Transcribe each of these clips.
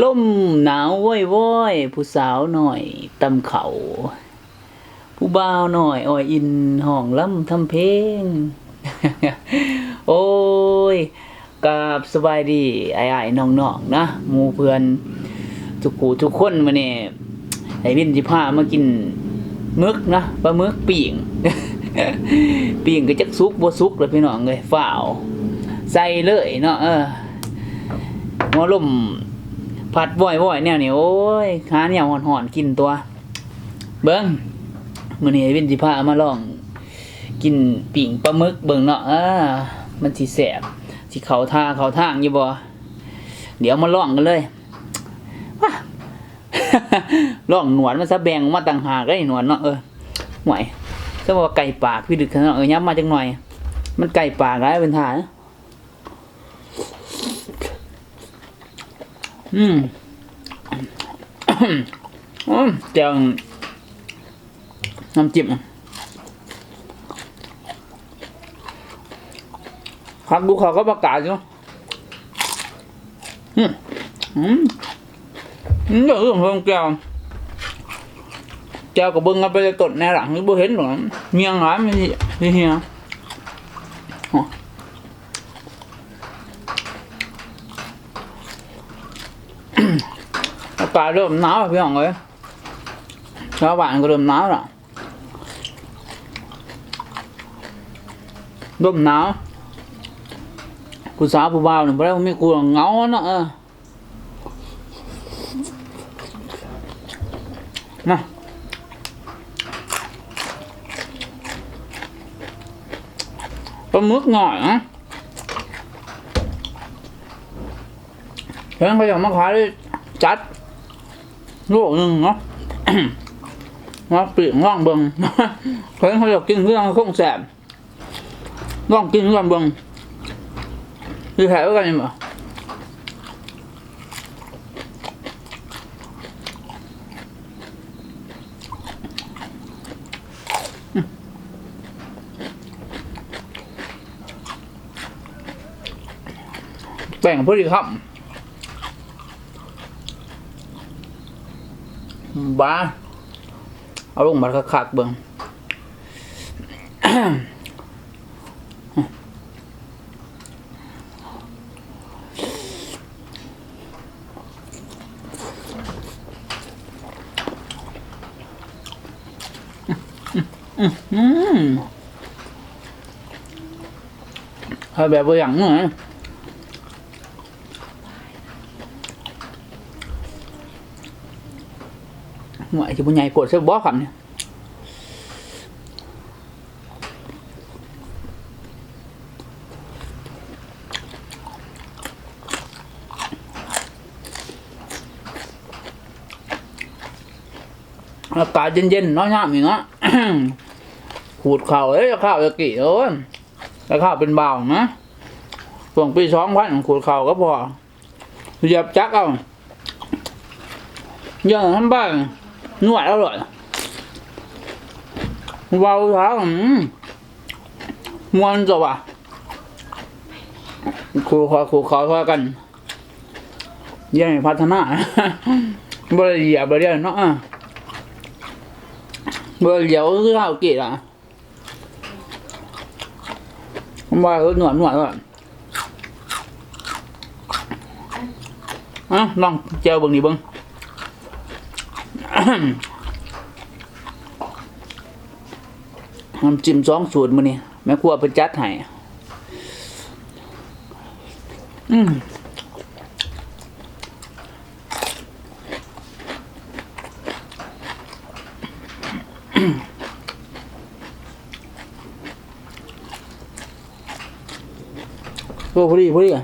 ล่มหนาวว้อยว้อยผู้สาวหน่อยตำเขา ผู้บ่าวหน่อยอ้อยอินห้องล่ำทำเพลง โอ้ยกาบสบายดีไอ้ไอ้น้องๆนะหมู่เพื่อน ทุกกูทุกคนมาเนี่ยไอ้วินสิพามากินมึกนะปลาหมึกปิ่งปิ่งก็จักซุกบ่ซุกเลยพี่น้องเลยฝ้าวใส่เลยเนาะเออหัวลม ผัดบ่อยๆแนวนี้โอ้ยหาแนวห่อนๆกินตัว เบิ้งมื้อนี้วินสิพามาลอง กินปิ่งปลาหมึกเบิ่งเนาะอ่ามันสิแสบสิเขาท่าเขาทางอยู่บ่เดี๋ยวมาลองกันเลยว้าลองหนวดมันซะแบ่งมาต่างหากได้หนวดเนาะเออห่วยซะว่าไก่ปากพี่ดึกเนาะเออย้ำมาจังหน่อย มันไก่ปากแล้เป็นท่าน อืมอืมจียวน้ำจิ้มครับดูเขาก็ประกาศอยู่อืมอืมอืมเดี๋ยวเรื่องเพิ่มแก้วแก้วกับเบิ้งเอาไปตดในหลังนี่บ่เห็นหรอกเมียงหลายม่ไม่เฮีย อากาศ เริ่มหนาวแล้วพี่น้องเอ้ยชาวบ้านก็เริ่มหนาวแล้วเริ่มหนาวกูสาวผู้บ่าวเนี่ยบ่ได้มีกูเหงาเนาะเออมาปลาหมึกหน่อยนะเห็นเขาอยากมาขายเลยจัดโลกหนึ่งเนาะว่าปีกล่องเบิงเพิ่นเขาอยากกินเรื่องคงแสบล่องกินเรื่องเบิงคือแถวกันยังบ่แบ่งพอดีครับ บ้าเอาลงมาคักๆเบิ่งอืมเอาแบบว่าอย่างนี้น หน่วยที่บุญใหญ่กดเสื้อบอครับเนี่ยอากาศเย็นๆน้อยๆอย่างเงี้ยขูดเข่าเอ้ยข้าวตะกี้โอ้ยแล้วข้าวเป็นเบานะช่วงปีสองพันขูดเข่าก็พอเหยียบจักเอา giờ hắn ba nhuại đâu นวดอร่อยเบาเท้าอืมมวนจบอะครูขอครูขอขอกันเยี่ยมพัฒนาบริเดียบริเดีเนาะบริเดียคือข้าวกีดอะว่าเออหนวดหนวดก่อนอะลองเจียวบิ่งนี่บิ่งำจิ้มสองสูตรมื้อนี้แม่ครัวไปจัดให้อืมโอ้พอดีพอดีอะ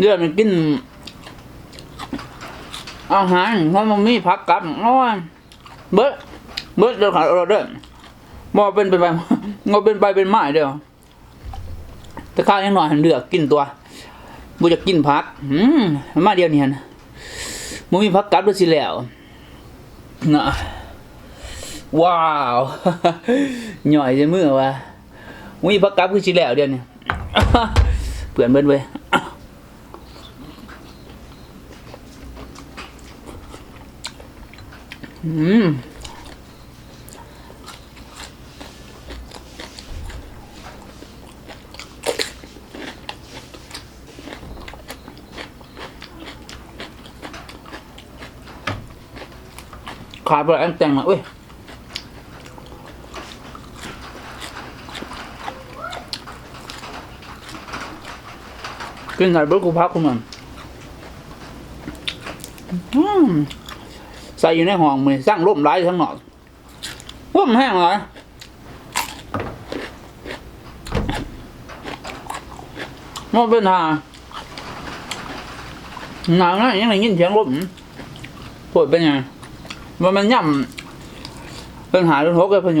เดือนมันกิน อาหารเพราะมันมีผักกับน้อยเบิดเบิดเดี๋ยวขาดเราเด้อบ่เป็นไปไปงอเป็นไปเป็นไม้เด้อแต่ข้าวยังหน่อยหันเลือกกินตัวบ่จะกินผักอืมมาเดียวเนี่หั่นบ่มีผักกับด้วยสิแล้วนะว้าวหน่อยจะมือวะมุ้ยพักกับคือสิแล้วเดียวนี้เปื่อนเบิ้นเว้ยอืมขาดไป ไหนเบิร์กูพักคุณมันอืม ใส่อยู่ในห้องมือสร้างร่มร้ายทั้งหนอดร่มแห้งเลยมันเป็นหาหนาวนะยังไงยินเสียงร่มปวดเป็นไงมันมันย่ำเป็นหาเรื่องทกเลยพะโย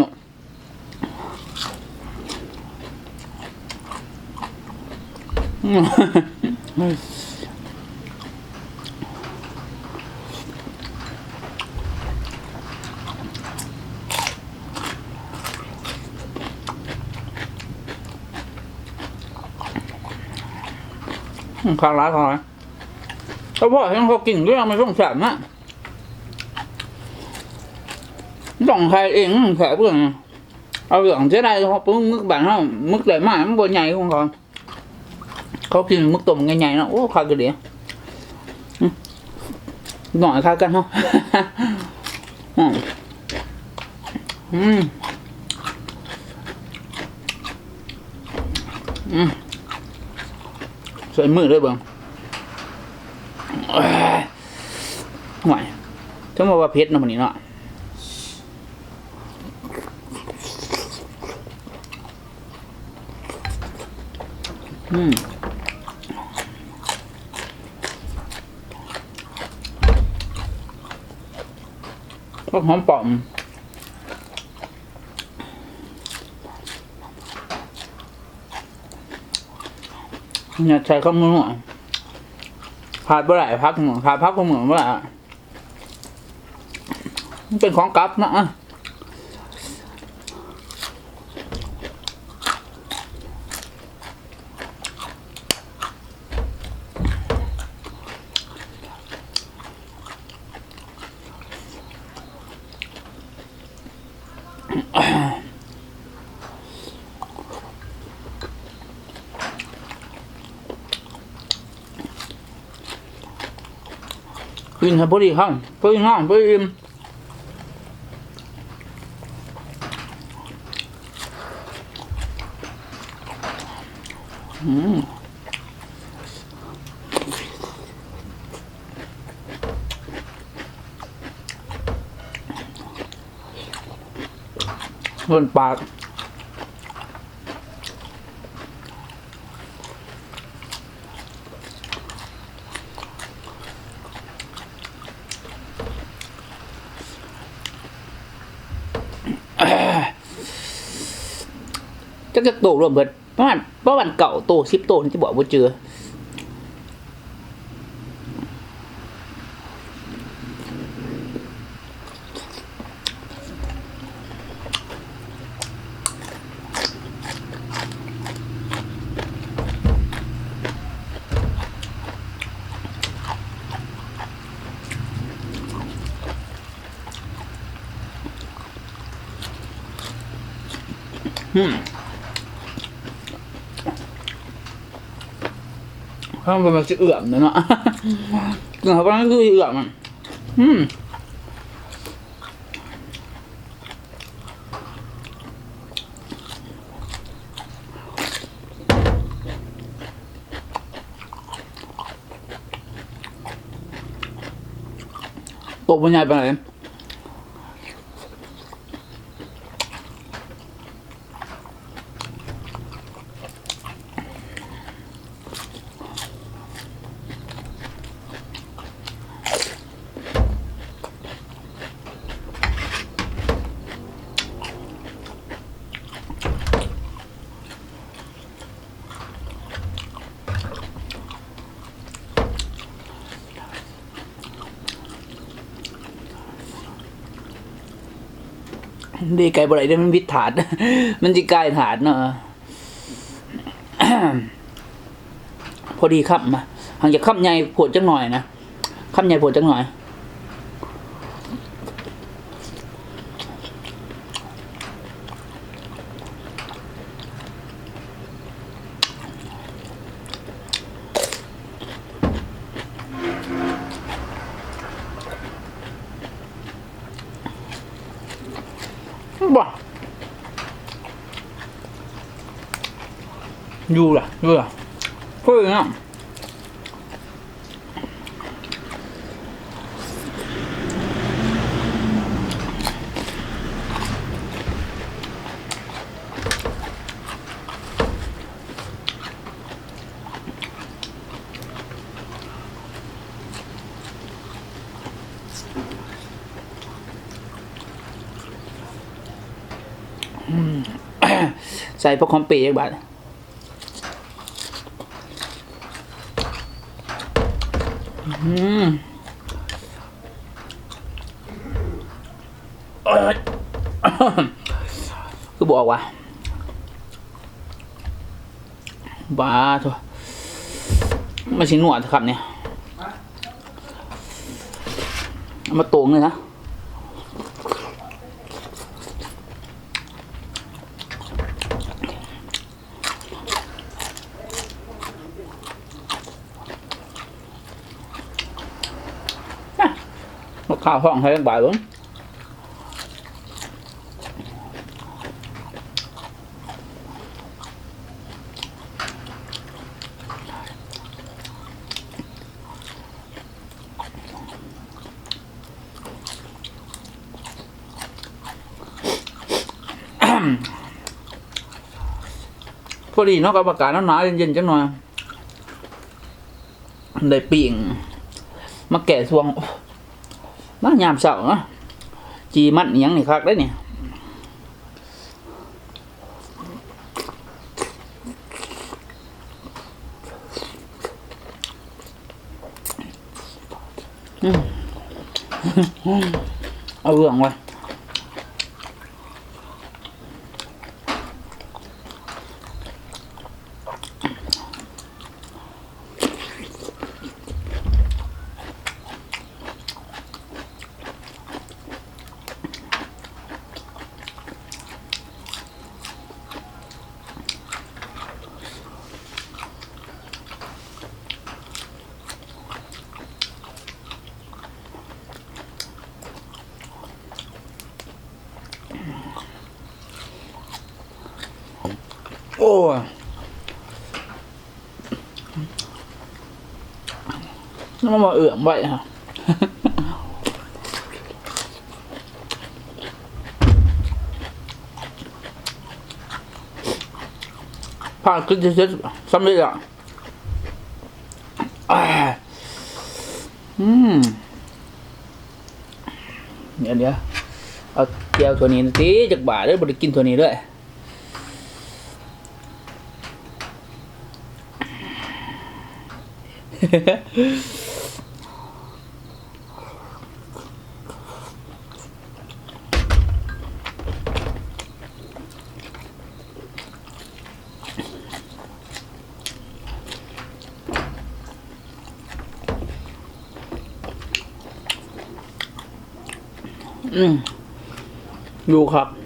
ข้างร้านข้างร้านเขาบอกให้เขากินด้วยมันต้องแสบนะต้องใครเองแสบเพื่อนเอาอย่างเจ๊ได้เขาปึ้งมึกบานเขามึกใหญ่มากมันบนใหญ่ของเขาเขากินมึกตุ่มใหญ่ๆนะโอ้ข้าวกระเดียหน่อยข้าวกันเนาะอืมอืม ส่มือด้วยบิ่งห่วยถ้ามาว่าเพชรเนาะมันนี้เนาะอืมก็หอมปอม เนี่ยใช้ข้าวมือหัวขาดบ่ไหร่พักหนึ่งขาดพักก็เหมือนว่ามันเป็นของกลับนะอะ กินให้พอดีครับพอดีงามพอดีอิ่มอืมบนปาก จะจะโตรวมเบิดประมาณประมาณเก่าโตสิบโตนี่จะบอกว่าเจออืม ข้างบนมันจะเอื่อมนะเนาะกึ่งเขาก็คือเอื่อมอะอืมตกบนใหญ่ไปไหน ดีไกลบ่ได้เด้มันวิดถาด มันสิกลายถาดเนาะพอดีครับมาหางจากคำใหญ่โผดจังหน่อยนะคำใหญ่โผดจังหน่อย บ่อยู่ล่ะอยู่ล่ะเพื่อนอะ ใส่พวกคอมปอีกบาทอืมคือบอกว่าบ้าเถอะไม่ใช่หนวดครับเนี่ยเอามาตวงเลยนะ ข้าวห้องให้บ่ายเบิ้งพอดีเนาะกับอากาศหนาวเย็นๆจังหน่อยได้ปิ่งมาแกะสวง มายามเสาร์เนาะจีมันอิหยังนี่คักได้เนี่ยอืม เอาเรื่องไว้ โอ้ยน้ำมาเอื่อมไว้ฮะผ่านขึ้นเฉยๆสำเร็จอะอืมเดี๋ยวเดี๋ยวเอาเจียวตัวนี้ตีจากบ่าเลยบริกินตัวนี้ด้วย อืมดูครับ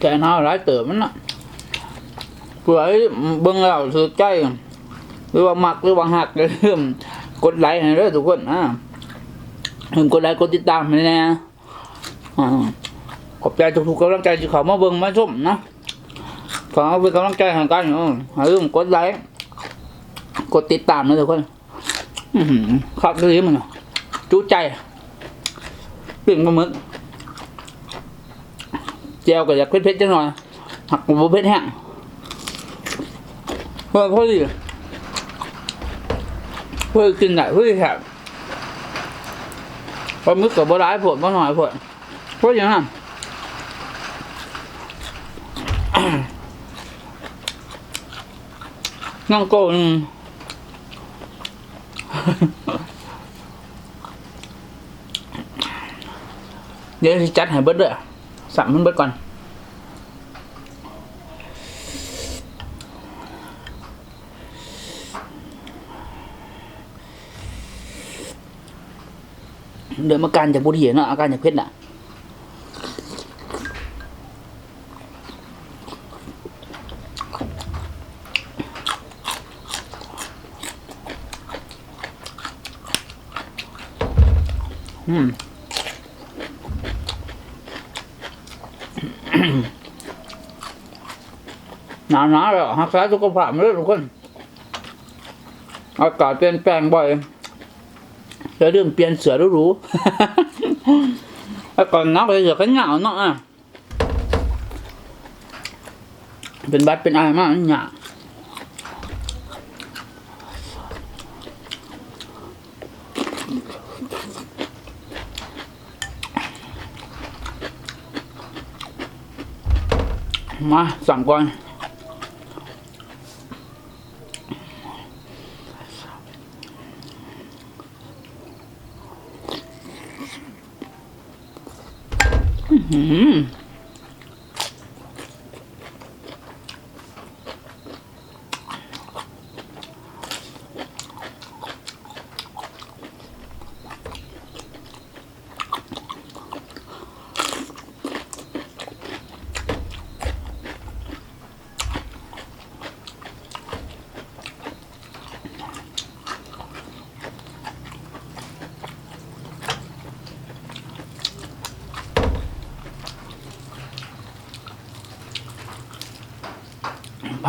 แกน่าร้ายเติบมันน่ะเผื่อให้เบิ่งแล้วถือใจ หรือว่ามักหรือว่าหักเริ่มกดไลค์ให้ด้อทุกคนอ่าเริ่มกดไลค์กดติดตามให้แน่อ่าขอบใจทุกๆกำลังใจที่เขามาเบิ่งมาชมนะขอเป็นกำลังใจให้กันเอย่าลืมกดไลค์กดติดตามนะทุกคนอือหือคักเลยมันจุใจ ปลี่ยนมาหมึกแจวก็อยากเผ็ดๆจังหน่อยหักบ่เผ็ดแห้งเพื่อพอดีเพื่อกินได้เพื่อแซ่บปลาหมึกกับบ่ร้ายผดบ่หน่อยผดเพราะอย่างนั้นน้องโกนง เดี๋ยวจัดให้เบิดเด้อสั่งมันเบิดก่อน เดี๋ยวมาการจากบุรีเนาะอาการจากเพชรน่ะ อืม หนาหนาๆเลยรักษาสุขภาพไม่ได้ทุกคน อากาศเปลี่ยนแปลงบ่อยแล้วเรื่องเปลี่ยนเสือรู้ๆแล้วก่อนหนักเลยเสือกันหนาวเนาะอะเป็นบัดเป็นไอมากหนาวมาสั่งก่อน อื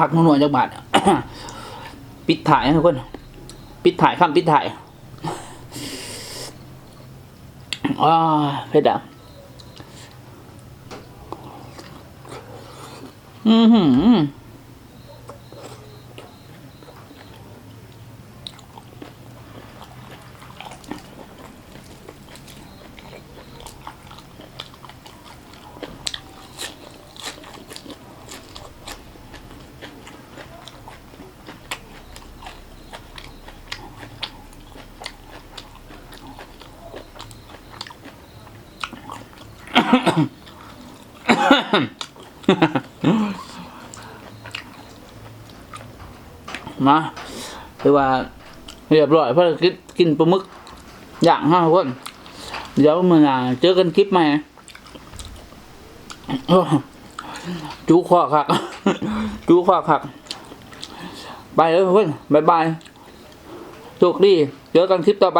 พักหนวลๆจักบาทปิดถ่ายนะทุกคน ปิดถ่ายคำปิดถ่ายอ่าเพชรอะอือหือ มาคือว่าเรียบร้อยเพราะกินกินปลาหมึกอย่างห้าทุกคนเดี๋ยวมึงอะเจอกันคลิปใหม่จูคอคักจูคอคักไปแล้วทุกคนบายบายโชคดีเจอกันคลิปต่อไป